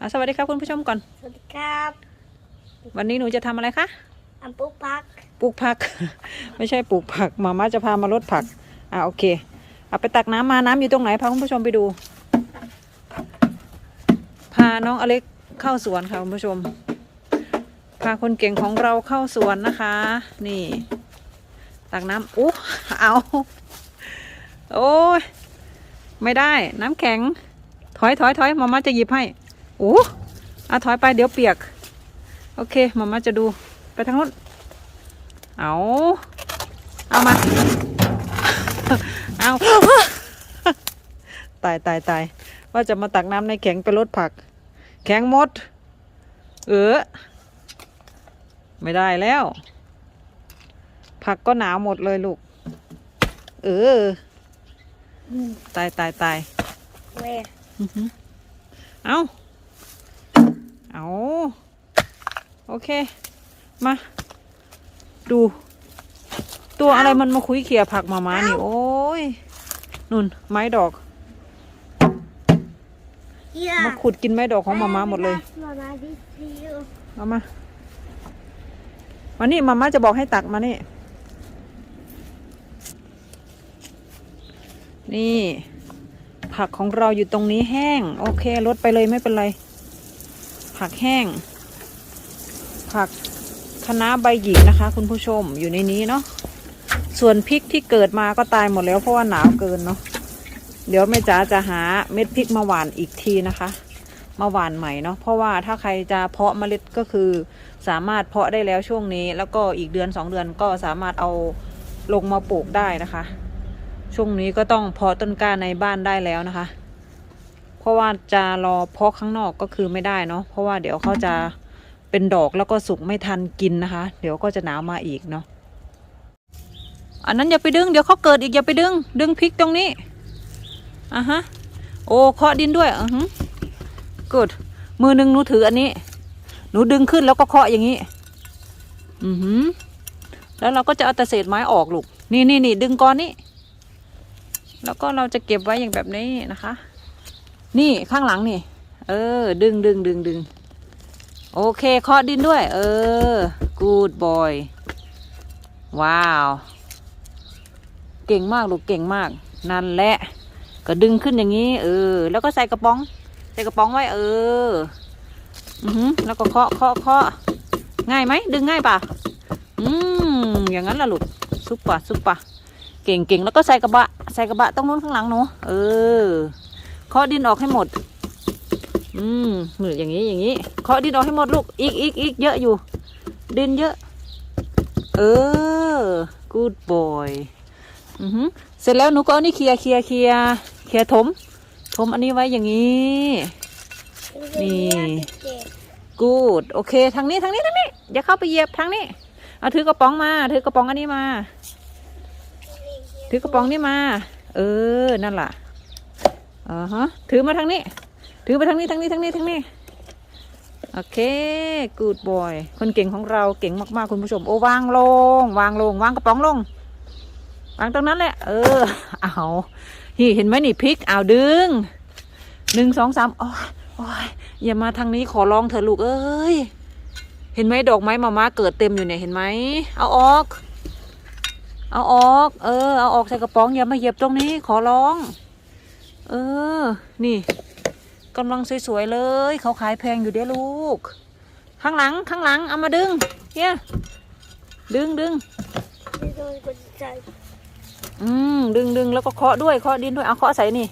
อะสวัสดีครับคุณผู้ชมก่อน สวัสดีครับวันนี้หนูจะทำอะไรคะ อัมปุ๊กพักปลูกผัก ไม่ใช่ปลูกผักมาม่าจะพามาลดผัก อะโอเคเอาไปตักน้ำมาน้ำอยู่ตรงไหนพาคุณผู้ชมไปดู พาน้องอเล็กเข้าสวนค่ะคุณผู้ชม พาคนเก่งของเราเข้าสวนนะคะ นี่ ตักน้ำอู้เอา โอ้ยไม่ได้น้ำแข็ง ถอยถอยถอยมาม่าจะหยิบให้ อู้อะถอยไปเดี๋ยวเปียก โอเคมาม่าจะดูไปทางนู้นเอาเอามา เอาตายตายตายว่าจะมาตักน้ำในแข็งไปลดผัก แข็งหมด เออ ไม่ได้แล้ว ผักก็หนาวหมดเลยลูก เออ ตายตายตายเว้ยอื้อหือเอา เอาโอเค มา ดู ตัวอะไรมันมาคุยเขี่ยผักมามานี่ โอ้ยนุ่น ไม้ดอกเยี่ยมาขุดกินไม้ดอกของมามาหมดเลยมามาดิซิวเอามา มานี่มาม่าจะบอกให้ตักมานี่ นี่ ผักของเราอยู่ตรงนี้แห้ง โอเคลดไปเลยไม่เป็นไร ผักแห้ง ผักคะน้าใบหยิกนะคะ คุณผู้ชมอยู่ในนี้เนาะส่วนพริกที่เกิดมาก็ตายหมดแล้วเพราะว่าหนาวเกินเนาะเดี๋ยวแม่จ๋าจะหาเม็ดพริกมาหว่านอีกทีนะคะมาหว่านใหม่เนาะเพราะว่าถ้าใครจะเพาะเมล็ดก็คือสามารถเพาะได้แล้วช่วงนี้ แล้วก็อีกเดือนสองเดือนก็สามารถเอาลงมาปลูกได้นะคะ ช่วงนี้ก็ต้องเพาะต้นกล้าในบ้านได้แล้วนะคะ เพราะว่าจะรอเพาะข้างนอกก็คือไม่ได้เนาะเพราะว่าเดี๋ยวเขาจะเป็นดอกแล้วก็สุกไม่ทันกินนะคะ เดี๋ยวก็จะหนาวมาอีกเนาะอันนั้นอย่าไปดึงเดี๋ยวเขาเกิดอีกอย่าไปดึง ดึงพริกตรงนี้อะฮะโอ้เคาะดินด้วยอือฮึกดมือหนึ่งหนูถืออันนี้ หนูดึงขึ้นแล้วก็เคาะอย่างนี้ อือหือแล้วเราก็จะเอาแต่เศษไม้ออกลูกนี่นี่นี่ดึงก้อนนี้ แล้วก็เราจะเก็บไว้อย่างแบบนี้นะคะ นี่ข้างหลังนี่ เออ ดึงดึงดึงดึงโอเคเคาะดินด้วย เออ good boy ว้าว เก่งมากลูกเก่งมาก นั่นแหละ ก็ดึงขึ้นอย่างนี้ เออ แล้วก็ใส่กระป๋อง ใส่กระป๋องไว้ เอออือหือแล้วก็เคาะเคาะเคาะง่ายไหม ดึงง่ายป่ะ อืม อย่างนั้นล่ะลูก ซุปปะซุปปะ เก่งเก่งแล้วก็ใส่กระบะ ใส่กระบะตรงนู้นข้างหลังหนู เออ เคาะดินออกให้หมด อืมเหมืออย่างนี้อย่างนี้เคาะดินออกให้หมดลูก อีกอีกอีกเยอะอยู่ ดินเยอะ เออ good boy อือหือเสร็จแล้วหนูก็เอานี่เคลียเคลียเคลียเคลียถม ถมอันนี้ไว้อย่างนี้ นี่กูดโอเค ทางนี้ทางนี้ทางนี้อย่าเข้าไปเหยียบทางนี้เอาถือกระป๋องมา ถือกระป๋องอันนี้มา ถือกระป๋องนี้มา เออ นั่นล่ะ อ่าฮะถือมาทางนี้ ถือมาทางนี้ทางนี้ทางนี้ทางนี้ โอเค กูดบอย คนเก่งของเราเก่งมากๆคุณผู้ชม โอ้วางลง วางลง วางกระป๋องลง วางตรงนั้นแหละ เออ เอานี่เห็นไหมนี่พริก เอาดึง หนึ่งสองสามโอ้ยโอ้ยอย่ามาทางนี้ขอร้องเถอะลูกเอ้ย เห็นไหมดอกไม้มาม่าเกิดเต็มอยู่เนี่ยเห็นไหม เอาออก เอาออก เออ เอาออกใส่กระป๋องอย่ามาเหยียบตรงนี้ขอร้อง เออ นี่กำลังสวยๆเลย เขาขายแพงอยู่เด้อลูก ข้างหลังข้างหลังเอามาดึง เนี่ย ดึงดึงอืมดึงดึงแล้วก็เคาะด้วยเคาะดินด้วยเอาเคาะใส่นี่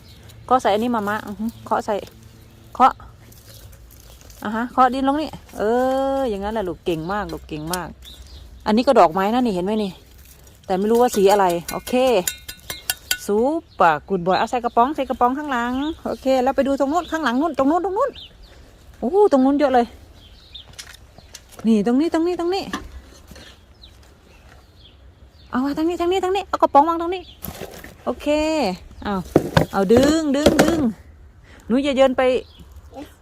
เคาะใส่อันนี้มามาอือหือเคาะใส่เคาะอะฮะเคาะดินลงนี่เออ อย่างนั้นแหละลูกเก่งมากลูกเก่งมาก อันนี้ก็ดอกไม้นะนี่เห็นไหมนี่ แต่ไม่รู้ว่าสีอะไร โอเค ซูปะกุดบอยเอาใส่กระป๋องใส่กระป๋องข้างหลังโอเคแล้วไปดูตรงนู้นข้างหลังนู้นตรงนู้นตรงนู้นโอ้ตรงนู้นเยอะเลย นี่ตรงนี้ตรงนี้ตรงนี้เอามาทางนี้ทางนี้ทางนี้เอากระป๋องวางตรงนี้โอเคเอาเอาดึงดึงดึงหนูอย่าเดินไป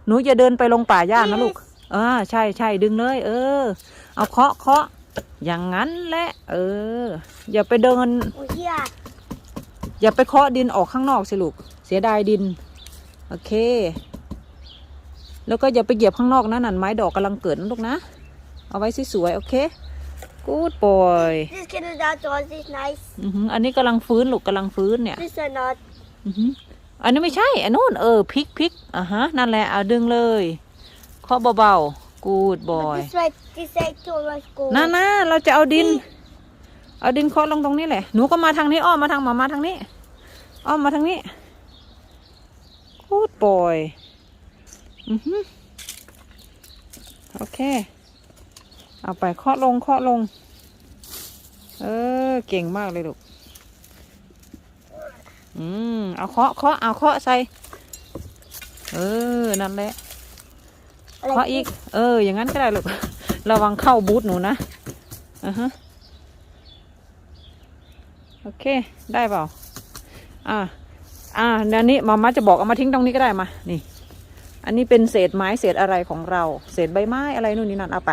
หนูอย่าเดินไปลงป่าหญ้านะลูกอ่าใช่ใช่ดึงเลย เออ เอาเคาะเคาะอย่างนั้นแหละเออ อย่าไปเดินโอ้ยเยี่ยอย่าไปเคาะดินออกข้างนอกสิลูก เสียดายดิน โอเค แล้วก็อย่าไปเหยียบข้างนอกนะนั่นไม้ดอกกำลังเกิดนะลูกนะ เอาไว้สวยๆโอเค good boy This Canada is nice. อือหืออันนี้กำลังฟื้นลูกกำลังฟื้นเนี่ย This are not. อือหืออันนี้ไม่ใช่ อันนู้นเออพลิกพลิกอะฮะ นั่นแหละเอาดึงเลยเคาะเบาๆ good But boy this way, this side too much go. นั่นนะเราจะเอาดิน เอาดินเคาะลงตรงนี้แหละ หนูก็มาทางนี้ อ้อมมาทางหมามาทางนี้ อ้อมมาทางนี้ good boy อือหือโอเค เอาไปเคาะลงเคาะลง เออ เก่งมากเลยลูก อืม เอาเคาะเคาะเอาเคาะใส่ เออ นั่นแหละเคาะอีก เออ อย่างนั้นก็ได้ลูก ระวังเข้าบูธหนูนะ อือฮะ โอเค ได้เปล่า อ่า อ่าเดี๋ยวนี้มาม่าจะบอกเอามาทิ้งตรงนี้ก็ได้มา นี่ อันนี้เป็นเศษไม้เศษอะไรของเรา เศษใบไม้อะไรนู่นนี่นั่นเอาไป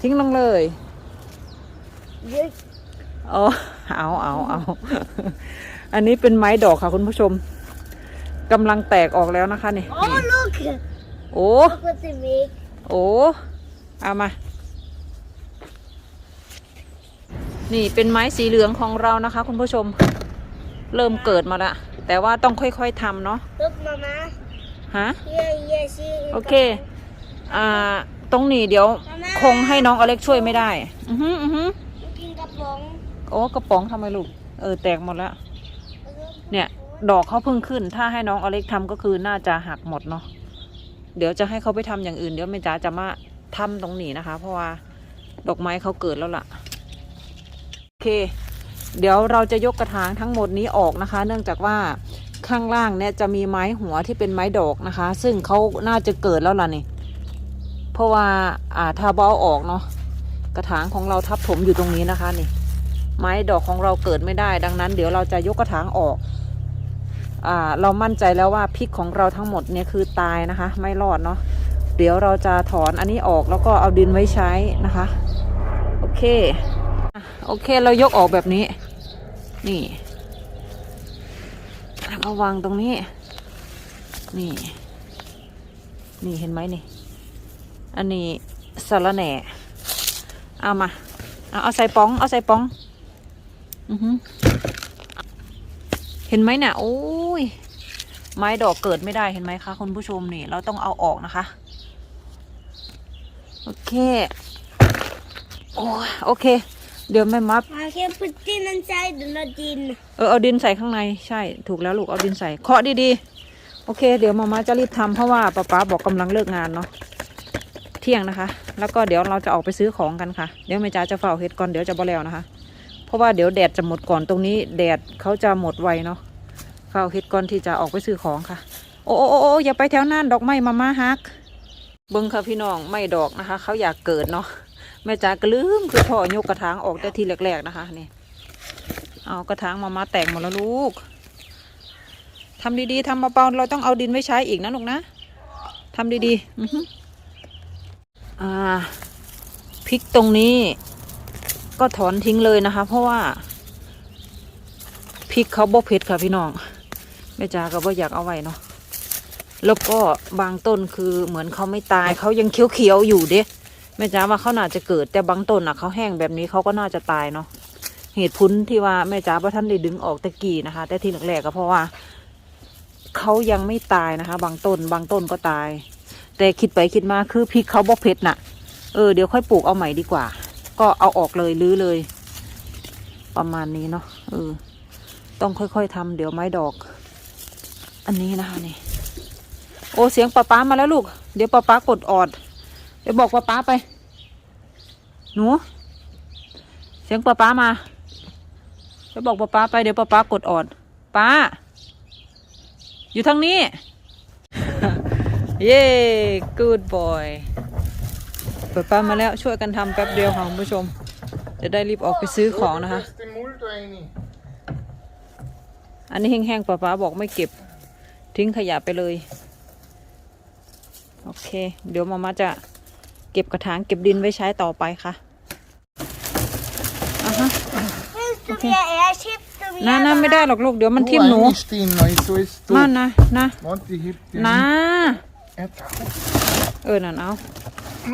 ทิ้งลงเลย This, เออเอาเอาเอาอันนี้เป็นไม้ดอกค่ะคุณผู้ชมกำลังแตกออกแล้วนะคะนี่ oh, look. โอ้ Look what they make. โอ้เอามา นี่เป็นไม้สีเหลืองของเรานะคะ คุณผู้ชมเริ่มเกิดมาละแต่ว่าต้องค่อยๆทำเนาะ Look, Mama. ฮะ Yeah, yeah, see. โอเค อ่า ตรงนี้เดี๋ยว คงให้น้องอเล็กช่วยไม่ได้ อือฮึอือฮึ Looking up long. โอ้กระป๋องทำไมลูก เออ แตกหมดแล้ว เนี่ย ดอกเขาเพิ่งขึ้น ถ้าให้น้องอเล็กทำก็คือน่าจะหักหมดเนาะ เดี๋ยวจะให้เขาไปทำอย่างอื่น เดี๋ยวแม่จ๋าจะมาทำตรงนี้นะคะ เพราะว่า ดอกไม้เขาเกิดแล้วล่ะโอ เค เดี๋ยวเราจะยกกระถางทั้งหมดนี้ออกนะคะ เนื่องจากว่าข้างล่างเนี่ยจะมีไม้หัวที่เป็นไม้ดอกนะคะ ซึ่งเขาน่าจะเกิดแล้วล่ะนี่ เพราะว่าอ่าถ้าเบาออกเนาะกระถางของเราทับถมอยู่ตรงนี้นะคะนี่ ไม้ดอกของเราเกิดไม่ได้ ดังนั้น เดี๋ยวเราจะยกกระถางออกอ่าเรามั่นใจแล้วว่าพริกของเราทั้งหมดเนี่ยคือตายนะคะ ไม่รอดเนาะเดี๋ยวเราจะถอนอันนี้ออกแล้วก็เอาดินไว้ใช้นะคะ โอเค โอเคเรายกออกแบบนี้ นี่แล้วก็วางตรงนี้ นี่ นี่เห็นไหมนี่ อันนี้สาระแหน่ เอามา เอาเอาใส่ป๋อง เอาใส่ป๋อง อือหือเห็นไหมเนี่ยโอ้ย ไม้ดอกเกิดไม่ได้เห็นไหมคะคุณผู้ชมนี่ เราต้องเอาออกนะคะ โอเค โอ้โอเค เดี๋ยวแม่มัด I can put in inside the not in. เออเอาดินใส่ข้างในใช่ถูกแล้วลูกเอาดินใส่เคาะดีๆโอเค เดี๋ยวมาม่าจะรีบทำเพราะว่าป๊าป๊าบอกกำลังเลิกงานเนาะเที่ยงนะคะ แล้วก็เดี๋ยวเราจะออกไปซื้อของกันค่ะ เดี๋ยวแม่จ๋าจะเฝ้าเห็ดก่อนเดี๋ยวจะบ่แล้วนะคะ เพราะว่าเดี๋ยวแดดจะหมดก่อนตรงนี้แดดเขาจะหมดไวเนาะเฝ้าเห็ดก่อนที่จะออกไปซื้อของค่ะ โอ้โอ้โอ้โอ้อย่าไปแถวนั้นดอกไม้มาม่าฮักเบิ้งค่ะพี่น้องไม่ดอกนะคะ เขาอยากเกิดเนาะ แม่จ๋าก็ลืมคือพ่อยกกระถางออกแต่ทีแรกๆนะคะนี่เอากระถางมามาแตกหมดแล้วลูกทำดีๆทำเบาๆเราต้องเอาดินไว้ใช้อีกนะลูกนะทำดีๆอืออ่าพริกตรงนี้ ก็ถอนทิ้งเลยนะคะ เพราะว่าพริกเขาบ่เผ็ดค่ะพี่น้องแม่จาก็บ่อยากเอาไว้เนาะแล้วก็บางต้นคือเหมือนเขาไม่ตายเขายังเขียวๆอยู่เด้ แม่จ๋าว่าเขาน่าจะเกิด แต่บางต้นอะเขาแห้งแบบนี้เขาก็น่าจะตายเนาะเหตุผลที่ว่าแม่จ๋าพ่ท่านได้ดึงออกตะกี้นะคะ แต่ทีแรกๆก็เพราะว่าเขายังไม่ตายนะคะ บางต้น บางต้นก็ตาย แต่คิดไปคิดมาคือพริกเขาบ่เผ็ดน่ะ เออเดี๋ยวค่อยปลูกเอาใหม่ดีกว่า ก็เอาออกเลยรื้อเลย ประมาณนี้เนาะเออ ต้องค่อยๆทำเดี๋ยวไม้ดอก อันนี้นะคะนี่ โอ้เสียงป้าป๊ามาแล้วลูก เดี๋ยวป้าป๊ากดออด ดี๋ยวบอกป้าป๊าไป หนู เสียงป้าป๊ามาไปบอกป้าป๊าไปเดี๋ยวป้าป๊ากดออดป้า อยู่ทางนี้ เย้ good boy ป้าป๊ามาแล้วช่วยกันทำแป๊บเดียวค่ะคุณผู้ชม จะได้รีบออกไปซื้อของนะคะ Este multo ahí ni. อันนี้แห้งๆป้าป๊าบอกไม่เก็บ ทิ้งขยะไปเลย โอเค เดี๋ยวมามาจะ เก็บกระถางเก็บดินไว้ใช้ต่อไปค่ะอะฮะ This to be an airship to be นะ a นะไม่ได้หรอกลูกเดี๋ยวมันทิ่มหนู Oh, eigentlich stehen, nein, so ist มา du. นะนะ Monty hebt den. นะ Ett. เออนั่นเอา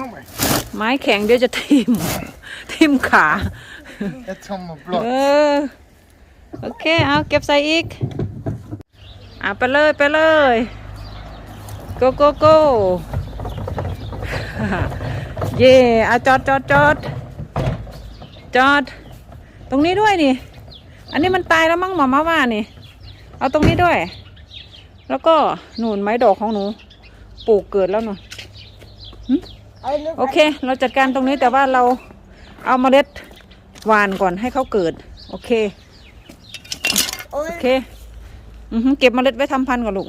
Oh my. ไม้แข็งเดี๋ยวจะทิ่ม ทิ่มขา Ett som เอ blått. อโอเค เอาเก็บใส่อีก อะ ไปเลย ไปเลย go go go เย่อะจอดจอดจอดจอด ตรงนี้ด้วยนี่ อันนี้มันตายแล้วมั้งหมอมาว่านี่ เอาตรงนี้ด้วย แล้วก็หนุนไม้ดอกของหนู ปลูกเกิดแล้วหนูโอเค เราจัดการตรงนี้แต่ว่าเราเอาเมล็ดหวานก่อนให้เขาเกิด โอเค โอเค เก็บเมล็ดไว้ทำพันธุ์ก่อนลูก